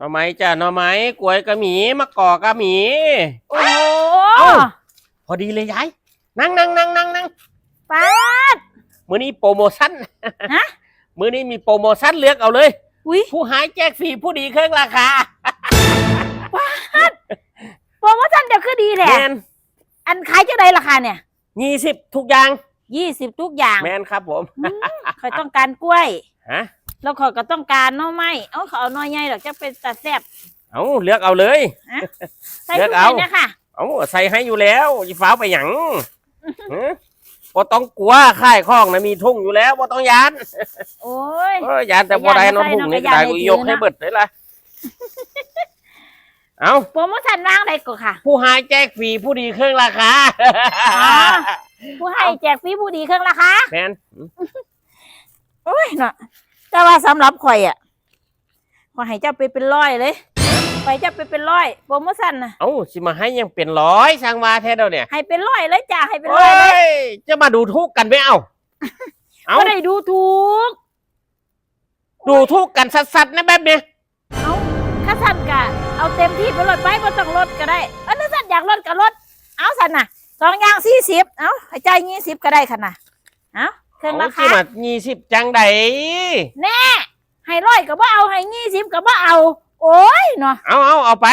หน่อไม้จ้ะหน่อไม้กล้วยก็มีมะกอกก็มี โอ้เอ้า พอดีเลยยาย นั่งนั่งนั่งนั่งนั่งป้าด มื้อนี้โปรโมชั่นฮะ มื้อนี้มีโปรโมชั่นเลือกเอาเลย อุ้ยผู้หายแจกฟรีผู้ดีเครื่องราคาโปรโมชั่นเดี๋ยวคือดีแหละ แมนอันขายเจ้าใดราคาเนี่ยยี่สิบทุกอย่างยี่สิบทุกอย่างแมนครับผม คอยต้องการกล้วย ฮะ แล้วขอยก็ต้องการหน้อไม้เอ้าเขาเอาหน้อยใหญ่หรอกจะเป็นตาแซ่บเอาเลือกเอาเลย ใส่เลืถุอกงเอา เลยนะคะเอาใส่ให้อยู่แล้วอย่าฟ้าวไปหยังฮะบ่ต้องกลัวค่ายข้องนะมีทุ่งอยู่แล้วบ่ต้องยานโอ้ย เออยานแต่บ่ได้เนอนทุ่งนี่ก็ได้กูยกให้เบิดเลยล่ะเอาโปรโมชั่นว่างใดก็ค่ะ ผู้หายแจกฟรีผู้ดีเครื่องราคาอ๋อผู้ให้แจกฟรีผู้ดีเครื่องราคาแมนโอ้ยเนาะ แต่ว่าสำหรับข่อยอะขอให้เจ้าไปเป็นร้อยเลย ไปเจ้าไปเป็นร้อยโปรโมชั่นนะเอ้าสิมาให้ยังเป็นร้อยช่างมาแท้เดียวเนี่ย ให้เป็นร้อยเลยจ้าให้เป็นร้โอ้อยเลยยจะมาดูทุกข์กันไม่เอาเอาก็ได้ดูถูกดูทุกข์กันสัดๆนะแบบเนี้ยเอาข้าสั่นกะเอาเต็มที่ไปรถไปบ่ต้องลดก็ได้เอันนั้นสั่นอยากลดก็ลดเอาสั่นน่ะสองอย่างสี่สิบเอาให้ใจยี่สิบก็ได้ค่ะน่ะเอา เครื่องราสิคามายี่สิบจังใดแน่ให้ร้อยก็บ่เอาให้ยี่สิบก็บ่เอา โอ้ยเนาะเอาเอาเอาไป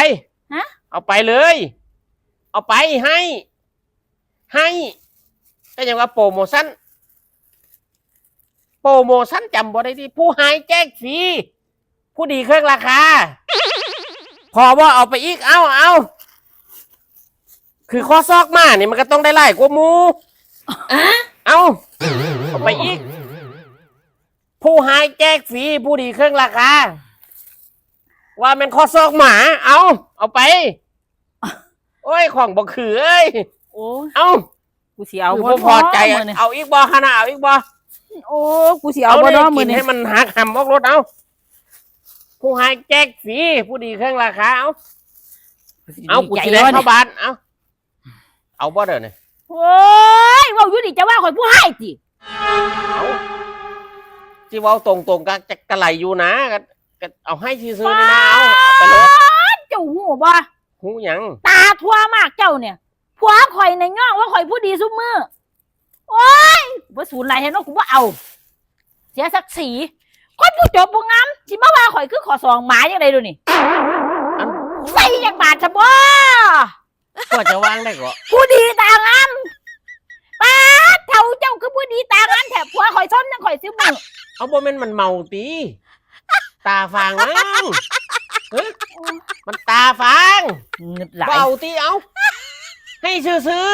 ฮะเอาไปเลย เอาไปให้ ให้ก็ยังว่าโปรโมชั่นโปรโมชั่นจำบ่ได้ที่ผู้หายแจกฟรีผู้ดีเครื่องราคา พอว่าเอาไปอีกเอาเอาคือข้อซอกมาเนี่ยมันก็ต้องได้ไล่กว่าหมู เอา เอาไปอีก ผู้หายแจกฟรีผู้ดีเครื่องราคา ว่ามันข้อซอกหมา เอาเอาไป โอ้ยของบอกคือเอ้ยโอ้ยเอากูสิเอาคือบ่บ่พอใจมื้อะอนี้เอาอีกบ่ขนาดเอาอีกบ่โอ้กูสิเอาบ่ได้เนาะมื้กิอนนี้ให้มันหักหำออกรถเอาผู้หายแจกฟรีผู้ดีเครื่องราคาเอาเอากูสิได้เข้าบ้านเอาเอาบ่เด้อเนี่ยโอ้ยเว่าอยู่นี่จะว่าข่อยผู้ให้ติ เอาจีเว้าตรงๆก็จะกระไหลอยู่นะก็ก็เอาให้ซื้อๆนี่นะเอาเอาไปรถเจ้าหูบ่หูหยังตาทั่วมากเจ้าเนี่ยผัวข่อยในย่องว่าข่อยผู้ดีซุมือโอ้ยบ่สูญไรเห็นว่ากูบ่เอา เสียศักดิ์ศรีคนผู้จบบ่งามสิมาว่าข่อยคือขอสองหมาจังไดดูนี่อันใส่จักบาทซะบ่ก็จะวางได้ก็ผู้ดีตางามป้าดเท่าเจ้าคือผู้ดีตางามแถบผัวข่อยซ้นจังข่อยซื้อมือเอาบ่แม่นมันเมาตีตาฟางมั้งเฮ้ยมันตาฟางเงึดหลายเบาตีเอาให้ซื้อ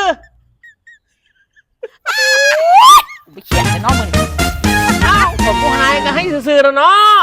ไปเขียนไปเน้องมึงๆเอ้าผมผู้หายก็ให้ซื้อๆแล้วเนาะ